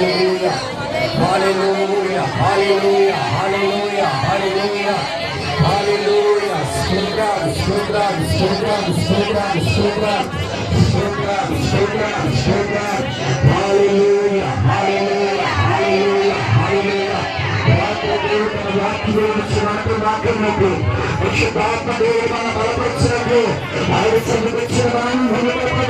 Hallelujah. Hallelujah. Hallelujah. Hallelujah. Hallelujah. Hallelujah. Sundram, Sundram, Sundram, Sundram, Sundram, Sundram, Sundram, Sundram. Hallelujah. Hallelujah. Hallelujah. Hallelujah. పరిశుద్ధాత్మ దేవుడు మన బలపరిచినప్పుడు ఆయన Hallelujah, Hallelujah.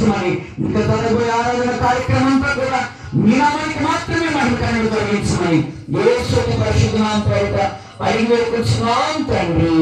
తొలగించమని ఇంకా జరగబోయే ఆరాధన కార్యక్రమంతో కూడా మీ నామానికి మాత్రమే మహిళకరణను తొలగించమని ఏ శక్తి పరిశుద్ధనాంత పైకి వేడుకొచ్చున్నాం తండ్రి